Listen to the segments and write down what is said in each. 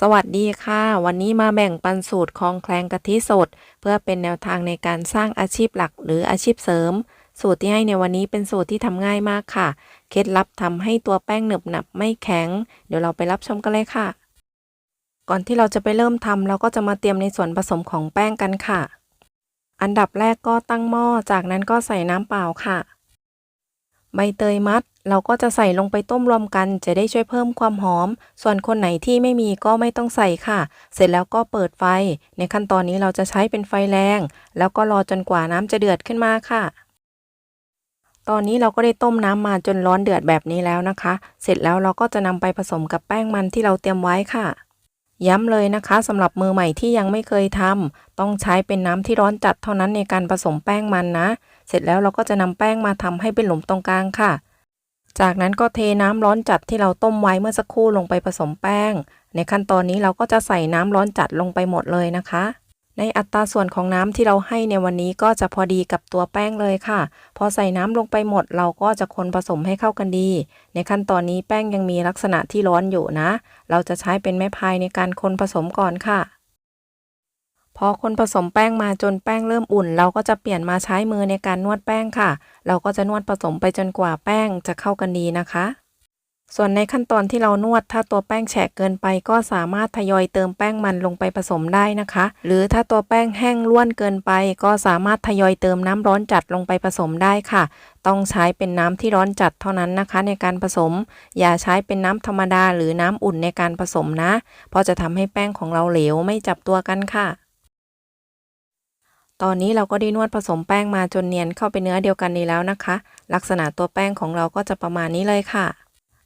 สวัสดีค่ะ วันนี้มาแบ่งปันสูตรคลองแคลงกะทิสด เพื่อเป็นแนวทางในการสร้างอาชีพหลักหรืออาชีพเสริม สูตรที่ให้ในวันนี้เป็นสูตรที่ทำง่ายมากค่ะ เคล็ดลับทำให้ตัวแป้งหนึบหนับไม่แข็ง เดี๋ยวเราไปรับชมกันเลยค่ะ ก่อนที่เราจะไปเริ่มทำเราก็จะมาเตรียมในส่วนผสมของแป้งกันค่ะ อันดับแรกก็ตั้งหม้อจากนั้นก็ใส่น้ำเปล่าค่ะ ใบเตยมัด เราก็จะใส่ลงไปต้มรวมกันจะได้ช่วยเพิ่มความหอม ส่วนคนไหนที่ไม่มีก็ไม่ต้องใส่ค่ะ เสร็จแล้วก็เปิดไฟ ในขั้นตอนนี้เราจะใช้เป็นไฟแรง แล้วก็รอจนกว่าน้ำจะเดือดขึ้นมาค่ะ ตอนนี้เราก็ได้ต้มน้ำมาจนร้อนเดือดแบบนี้แล้วนะคะ เสร็จแล้วเราก็จะนำไปผสมกับแป้งมันที่เราเตรียมไว้ค่ะย้ำเลยนะคะสำหรับมือใหม่ที่ยังไม่เคยทำต้องใช้เป็นน้ำที่ร้อนจัดเท่านั้นในการผสมแป้งมันนะ เสร็จแล้วเราก็จะนำแป้งมาทำให้เป็นหลุมตรงกลางค่ะ จากนั้นก็เทน้ำร้อนจัดที่เราต้มไว้เมื่อสักครู่ลงไปผสมแป้ง ในขั้นตอนนี้เราก็จะใส่น้ำร้อนจัดลงไปหมดเลยนะคะ ในอัตราส่วนของน้ำที่เราให้ในวันนี้ก็จะพอดีกับตัวแป้งเลยค่ะ พอใส่น้ำลงไปหมด เราก็จะคนผสมให้เข้ากันดี ในขั้นตอนนี้แป้งยังมีลักษณะที่ร้อนอยู่นะ เราจะใช้เป็นไม้พายในการคนผสมก่อนค่ะ พอคนผสมแป้งมาจนแป้งเริ่มอุ่น เราก็จะเปลี่ยนมาใช้มือในการนวดแป้งค่ะ เราก็จะนวดผสมไปจนกว่าแป้งจะเข้ากันดีนะคะ ส่วนในขั้นตอนที่เรานวดถ้าตัวแป้งแฉะเกินไป ก็สามารถทยอยเติมแป้งมันลงไปผสมได้นะคะ หรือถ้าตัวแป้งแห้งล้วนเกินไป ก็สามารถทยอยเติมน้ำร้อนจัดลงไปผสมได้ค่ะ ต้องใช้เป็นน้ำที่ร้อนจัดเท่านั้นนะคะ ในการผสม อย่าใช้เป็นน้ำธรรมดาหรือน้ำอุ่นในการผสมนะ เพราะจะทำให้แป้งของเราเหลวไม่จับตัวกันค่ะ ตอนนี้เราก็ได้นวดผสมแป้งมาจนเนียนเข้าไปเนื้อเดียวกันนี้แล้วนะคะ ลักษณะตัวแป้งของเราก็จะประมาณนี้เลยค่ะ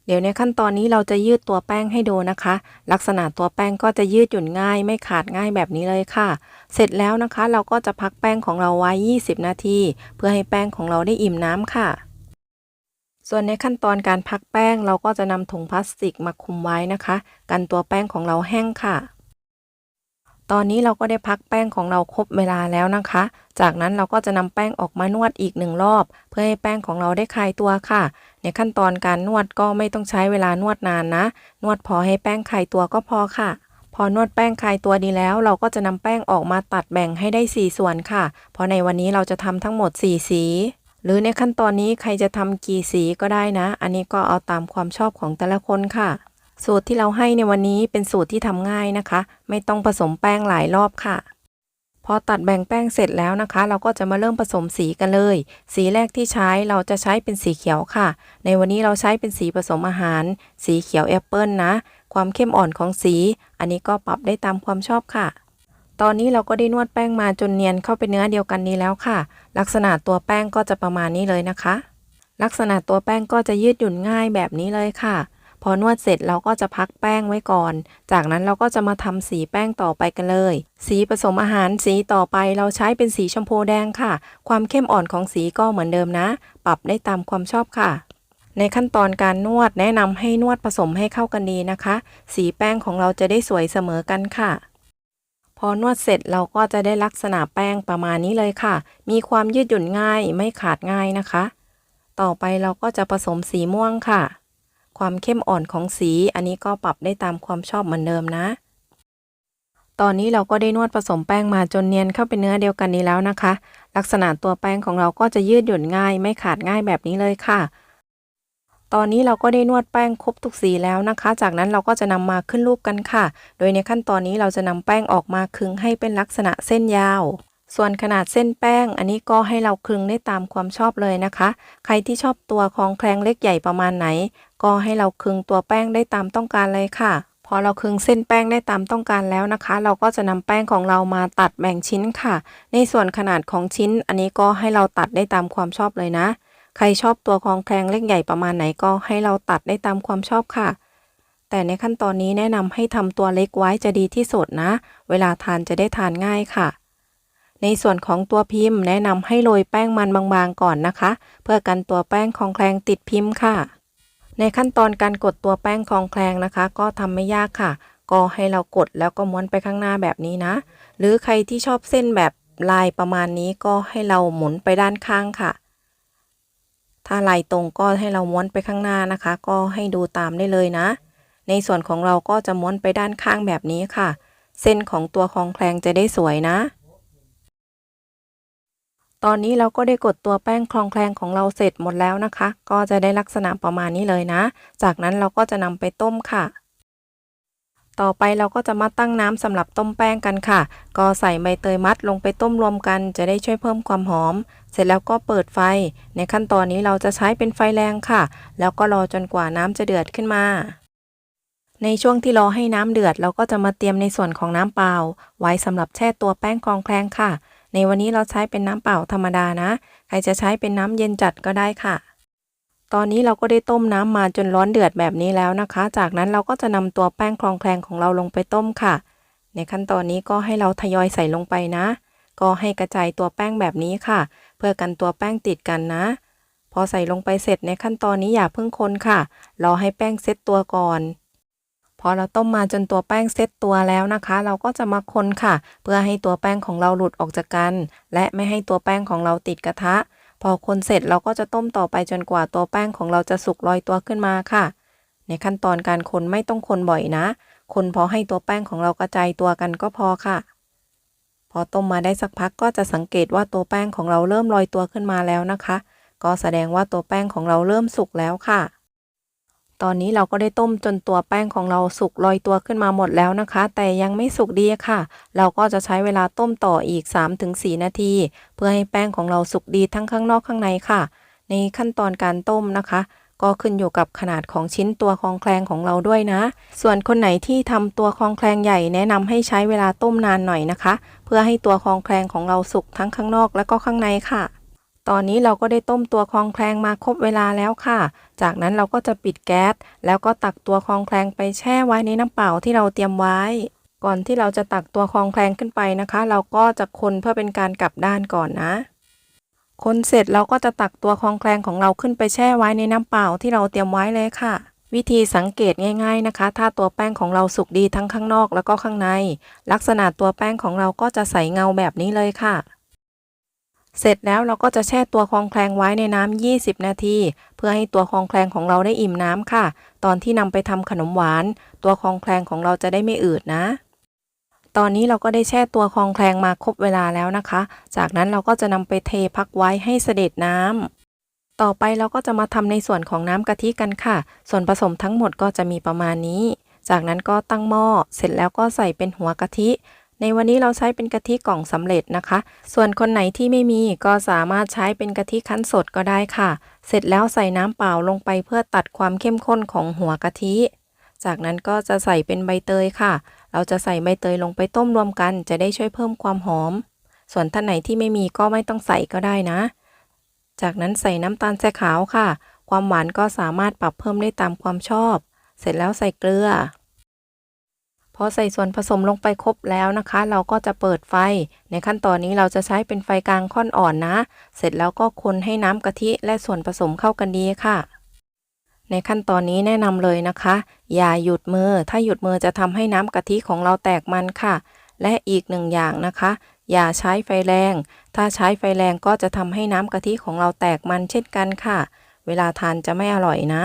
เดี๋ยวในขั้นตอนนี้เราจะยืดตัวแป้งให้ดูนะคะ ลักษณะตัวแป้งก็จะยืดหยุ่นง่าย ไม่ขาดง่ายแบบนี้เลยค่ะ เสร็จแล้วนะคะ เราก็จะพักแป้งของเราไว้ 20 นาที เพื่อให้แป้งของเราได้อิ่มน้ำค่ะส่วนในขั้นตอนการพักแป้งเราก็จะนำถุงพลาสติกมาคุมไว้นะคะ กันตัวแป้งของเราแห้งค่ะ ตอนนี้เราก็ได้พักแป้งของเราครบเวลาแล้วนะคะ จากนั้นเราก็จะนำแป้งออกมานวดอีกหนึ่งรอบ เพื่อให้แป้งของเราได้คลายตัวค่ะ ในขั้นตอนการนวดก็ไม่ต้องใช้เวลานวดนานนะ นวดพอให้แป้งคลายตัวก็พอค่ะพอนวดแป้งคลายตัวดีแล้ว เราก็จะนำแป้งออกมาตัดแบ่งให้ได้ 4 ส่วนค่ะ เพราะในวันนี้เราจะทำทั้งหมด 4 สี หรือในขั้นตอนนี้ใครจะทำกี่สีก็ได้นะ อันนี้ก็เอาตามความชอบของแต่ละคนค่ะ สูตรที่เราให้ในวันนี้เป็นสูตรที่ทำง่ายนะคะ ไม่ต้องผสมแป้งหลายรอบค่ะ พอตัดแบ่งแป้งเสร็จแล้วนะคะ เราก็จะมาเริ่มผสมสีกันเลย สีแรกที่ใช้เราจะใช้เป็นสีเขียวค่ะ ในวันนี้เราใช้เป็นสีผสมอาหาร สีเขียวแอปเปิลนะ ความเข้มอ่อนของสี อันนี้ก็ปรับได้ตามความชอบค่ะ ตอนนี้เราก็ได้นวดแป้งมาจนเนียนเข้าเป็นเนื้อเดียวกันนี้แล้วค่ะ ลักษณะตัวแป้งก็จะประมาณนี้เลยนะคะ ลักษณะตัวแป้งก็จะยืดหยุ่นง่ายแบบนี้เลยค่ะ พอนวดเสร็จเราก็จะพักแป้งไว้ก่อน จากนั้นเราก็จะมาทำสีแป้งต่อไปกันเลย สีผสมอาหารสีต่อไปเราใช้เป็นสีชมพูแดงค่ะ ความเข้มอ่อนของสีก็เหมือนเดิมนะ ปรับได้ตามความชอบค่ะในขั้นตอนการนวดแนะนำให้นวดผสมให้เข้ากันดีนะคะ สีแป้งของเราจะได้สวยเสมอกันค่ะ พอนวดเสร็จเราก็จะได้ลักษณะแป้งประมาณนี้เลยค่ะ มีความยืดหยุ่นง่ายไม่ขาดง่ายนะคะ ต่อไปเราก็จะผสมสีม่วงค่ะ ความเข้มอ่อนของสี อันนี้ก็ปรับได้ตามความชอบเหมือนเดิมนะ ตอนนี้เราก็ได้นวดผสมแป้งมาจนเนียนเข้าเป็นเนื้อเดียวกันนี้แล้วนะคะ ลักษณะตัวแป้งของเราก็จะยืดหยุ่นง่าย ไม่ขาดง่ายแบบนี้เลยค่ะ ตอนนี้เราก็ได้นวดแป้งครบทุกสีแล้วนะคะ จากนั้นเราก็จะนำมาขึ้นรูปกันค่ะ โดยในขั้นตอนนี้เราจะนำแป้งออกมาคึงให้เป็นลักษณะเส้นยาวส่วนขนาดเส้นแป้ง อันนี้ก็ให้เราคลึงได้ตามความชอบเลยนะคะ ใครที่ชอบตัวของแคลงเล็กใหญ่ประมาณไหน ก็ให้เราคึงตัวแป้งได้ตามต้องการเลยค่ะ พอเราคึงเส้นแป้งได้ตามต้องการแล้วนะคะ เราก็จะนำแป้งของเรามาตัดแบ่งชิ้นค่ะ ในส่วนขนาดของชิ้น อันนี้ก็ให้เราตัดได้ตามความชอบเลยนะ ใครชอบตัวของแคลงเล็กใหญ่ประมาณไหนก็ให้เราตัดได้ตามความชอบค่ะแต่ในขั้นตอนนี้แนะนำให้ทำตัวเล็กไว้จะดีที่สุดนะ เวลาทานจะได้ทานง่ายค่ะ ในส่วนของตัวพิมพ์ แนะนำให้โรยแป้งมันบางๆก่อนนะคะ เพื่อกันตัวแป้งของแคลงติดพิมพ์ค่ะ ในขั้นตอนการกดตัวแป้งของแคลงนะคะ ก็ทำไม่ยากค่ะ ก็ให้เรากดแล้วก็ม้วนไปข้างหน้าแบบนี้นะ หรือใครที่ชอบเส้นแบบลายประมาณนี้ก็ให้เราหมุนไปด้านข้างค่ะ ถ้าลายตรงก็ให้เราม้วนไปข้างหน้านะคะ ก็ให้ดูตามได้เลยนะ ในส่วนของเราก็จะม้วนไปด้านข้างแบบนี้ค่ะ เส้นของตัวคลองแคลงจะได้สวยนะ ตอนนี้เราก็ได้กดตัวแป้งคลองแคลงของเราเสร็จหมดแล้วนะคะ ก็จะได้ลักษณะประมาณนี้เลยนะ จากนั้นเราก็จะนำไปต้มค่ะ ต่อไปเราก็จะมาตั้งน้ำสำหรับต้มแป้งกันค่ะ ก็ใส่ใบเตยมัดลงไปต้มรวมกัน จะได้ช่วยเพิ่มความหอม เสร็จแล้วก็เปิดไฟ ในขั้นตอนนี้เราจะใช้เป็นไฟแรงค่ะ แล้วก็รอจนกว่าน้ำจะเดือดขึ้นมาในช่วงที่รอให้น้ำเดือดเราก็จะมาเตรียมในส่วนของน้ำเปล่า ไว้สำหรับแช่ตัวแป้งคลองแคลงค่ะ ในวันนี้เราใช้เป็นน้ำเปล่าธรรมดานะ ใครจะใช้เป็นน้ำเย็นจัดก็ได้ค่ะ ตอนนี้เราก็ได้ต้มน้ำมาจนร้อนเดือดแบบนี้แล้วนะคะ จากนั้นเราก็จะนำตัวแป้งคลองแคลงของเราลงไปต้มค่ะ ในขั้นตอนนี้ก็ให้เราทยอยใส่ลงไปนะ ก็ให้กระจายตัวแป้งแบบนี้ค่ะ เพื่อกันตัวแป้งติดกันนะ พอใส่ลงไปเสร็จในขั้นตอนนี้อย่าเพิ่งคนค่ะรอให้แป้งเซ็ตตัวก่อน พอเราต้มมาจนตัวแป้งเซ็ตตัวแล้วนะคะ เราก็จะมาคนค่ะ เพื่อให้ตัวแป้งของเราหลุดออกจากกัน และไม่ให้ตัวแป้งของเราติดกระทะ พอคนเสร็จเราก็จะต้มต่อไปจนกว่าตัวแป้งของเราจะสุกลอยตัวขึ้นมาค่ะ ในขั้นตอนการคนไม่ต้องคนบ่อยนะ คนพอให้ตัวแป้งของเรากระจายตัวกันก็พอค่ะ พอต้มมาได้สักพักก็จะสังเกตว่าตัวแป้งของเราเริ่มลอยตัวขึ้นมาแล้วนะคะ ก็แสดงว่าตัวแป้งของเราเริ่มสุกแล้วค่ะ ตอนนี้เราก็ได้ต้มจนตัวแป้งของเราสุกลอยตัวขึ้นมาหมดแล้วนะคะ แต่ยังไม่สุกดีค่ะ เราก็จะใช้เวลาต้มต่ออีก 3-4 นาที เพื่อให้แป้งของเราสุกดีทั้งข้างนอกข้างในค่ะ ในขั้นตอนการต้มนะคะ ก็ขึ้นอยู่กับขนาดของชิ้นตัวคลองแคลงของเราด้วยนะ ส่วนคนไหนที่ทำตัวคลองแคลงใหญ่แนะนำให้ใช้เวลาต้มนานหน่อยนะคะ เพื่อให้ตัวคลองแคลงของเราสุกทั้งข้างนอกและก็ข้างในค่ะ ตอนนี้เราก็ได้ต้มตัวคลองแคลงมาครบเวลาแล้วค่ะ จากนั้นเราก็จะปิดแก๊ส แล้วก็ตักตัวคลองแคลงไปแช่ไว้ในน้ำเปล่าที่เราเตรียมไว้ ก่อนที่เราจะตักตัวคลองแคลงขึ้นไปนะคะ เราก็จะคนเพื่อเป็นการกลับด้านก่อนนะ คนเสร็จเราก็จะตักตัวคลองแคลงของเราขึ้นไปแช่ไว้ในน้ำเปล่าที่เราเตรียมไว้เลยค่ะวิธีสังเกตง่ายๆนะคะ ถ้าตัวแป้งของเราสุกดีทั้งข้างนอกแล้วก็ข้างใน ลักษณะตัวแป้งของเราก็จะใสเงาแบบนี้เลยค่ะ เสร็จแล้วเราก็จะแช่ตัวคลองแคลงไว้ในน้ำ20 นาที เพื่อให้ตัวคลองแคลงของเราได้อิ่มน้ำค่ะ ตอนที่นำไปทำขนมหวาน ตัวคลองแคลงของเราจะได้ไม่อืดนะ ตอนนี้เราก็ได้แช่ตัวคลองแคลงมาครบเวลาแล้วนะคะ จากนั้นเราก็จะนำไปเทพักไว้ให้เสด็จน้ำต่อไปเราก็จะมาทำในส่วนของน้ำกะทิกันค่ะ ส่วนผสมทั้งหมดก็จะมีประมาณนี้ จากนั้นก็ตั้งหม้อเสร็จแล้วก็ใส่เป็นหัวกะทิ ในวันนี้เราใช้เป็นกะทิกล่องสำเร็จนะคะ ส่วนคนไหนที่ไม่มีก็สามารถใช้เป็นกะทิคั้นสดก็ได้ค่ะ เสร็จแล้วใส่น้ำเปล่าลงไปเพื่อตัดความเข้มข้นของหัวกะทิ จากนั้นก็จะใส่เป็นใบเตยค่ะ เราจะใส่ใบเตยลงไปต้มรวมกัน จะได้ช่วยเพิ่มความหอม ส่วนท่านไหนที่ไม่มีก็ไม่ต้องใส่ก็ได้นะ จากนั้นใส่น้ำตาลทรายขาวค่ะ ความหวานก็สามารถปรับเพิ่มได้ตามความชอบ เสร็จแล้วใส่เกลือ พอใส่ส่วนผสมลงไปครบแล้วนะคะ เราก็จะเปิดไฟ ในขั้นตอนนี้เราจะใช้เป็นไฟกลางค่อนอ่อนนะ เสร็จแล้วก็คนให้น้ำกะทิและส่วนผสมเข้ากันดีค่ะ ในขั้นตอนนี้แนะนำเลยนะคะ อย่าหยุดมือ ถ้าหยุดมือจะทำให้น้ำกะทิของเราแตกมันค่ะ และอีกหนึ่งอย่างนะคะ อย่าใช้ไฟแรง ถ้าใช้ไฟแรงก็จะทำให้น้ำกะทิของเราแตกมันเช่นกันค่ะ เวลาทานจะไม่อร่อยนะ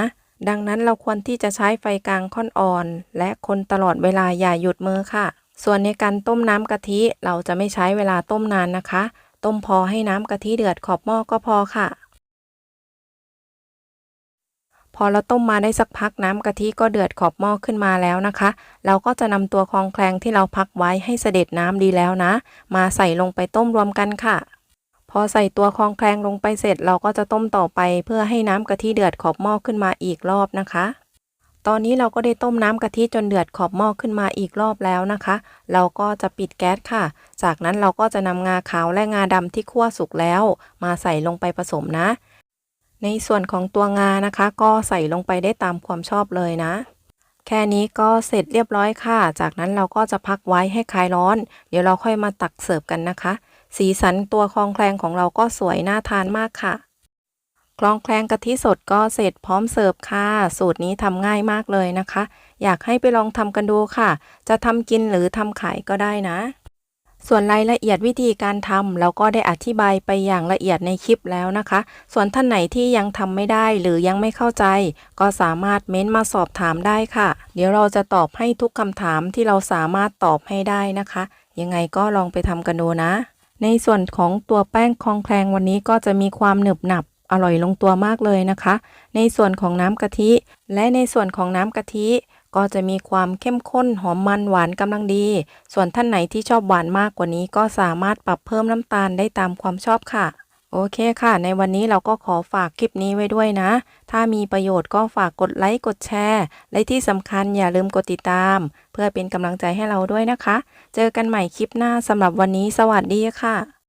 ดังนั้นเราควรที่จะใช้ไฟกลางค่อนอ่อน และคนตลอดเวลาอย่าหยุดมือค่ะ ส่วนในการต้มน้ำกะทิเราจะไม่ใช้เวลาต้มนานนะคะ ต้มพอให้น้ำกะทิเดือดขอบหม้อก็พอค่ะ พอเราต้มมาได้สักพักน้ำกะทิก็เดือดขอบหม้อขึ้นมาแล้วนะคะ เราก็จะนำตัวคลองแคลงที่เราพักไว้ให้เสด็จน้ำดีแล้วนะ มาใส่ลงไปต้มรวมกันค่ะ พอใส่ตัวคลองแคลงลงไปเสร็จเราก็จะต้มต่อไป เพื่อให้น้ำกะทิเดือดขอบหม้อขึ้นมาอีกรอบนะคะ ตอนนี้เราก็ได้ต้มน้ำกะทิจนเดือดขอบหม้อขึ้นมาอีกรอบแล้วนะคะ เราก็จะปิดแก๊สค่ะ จากนั้นเราก็จะนำงาขาวและงาดำที่คั่วสุกแล้ว มาใส่ลงไปผสมนะ ในส่วนของตัวงานะคะ ก็ใส่ลงไปได้ตามความชอบเลยนะแค่นี้ก็เสร็จเรียบร้อยค่ะ จากนั้นเราก็จะพักไว้ให้คลายร้อน เดี๋ยวเราค่อยมาตักเสิร์ฟกันนะคะ สีสันตัวคลองแคลงของเราก็สวยน่าทานมากค่ะคลองแคลงกะทิสดก็เสร็จพร้อมเสิร์ฟค่ะ สูตรนี้ทำง่ายมากเลยนะคะ อยากให้ไปลองทำกันดูค่ะ จะทำกินหรือทำขายก็ได้นะ ส่วนรายละเอียดวิธีการทำเราก็ได้อธิบายไปอย่างละเอียดในคลิปแล้วนะคะ ส่วนท่านไหนที่ยังทำไม่ได้หรือยังไม่เข้าใจ ก็สามารถเม้นมาสอบถามได้ค่ะ เดี๋ยวเราจะตอบให้ทุกคำถามที่เราสามารถตอบให้ได้นะคะ ยังไงก็ลองไปทำกันดูนะ ในส่วนของตัวแป้งคองแคลงวันนี้ก็จะมีความหนึบหนับอร่อยลงตัวมากเลยนะคะ ในส่วนของน้ำกะทิ และในส่วนของน้ำกะทิก็จะมีความเข้มข้นหอมมันหวานกำลังดี ส่วนท่านไหนที่ชอบหวานมากกว่านี้ก็สามารถปรับเพิ่มน้ำตาลได้ตามความชอบค่ะ โอเคค่ะ ในวันนี้เราก็ขอฝากคลิปนี้ไว้ด้วยนะ ถ้ามีประโยชน์ก็ฝากกดไลค์ กดแชร์ และที่สำคัญอย่าลืมกดติดตาม เพื่อเป็นกำลังใจให้เราด้วยนะคะ เจอกันใหม่คลิปหน้าสำหรับวันนี้ สวัสดีค่ะ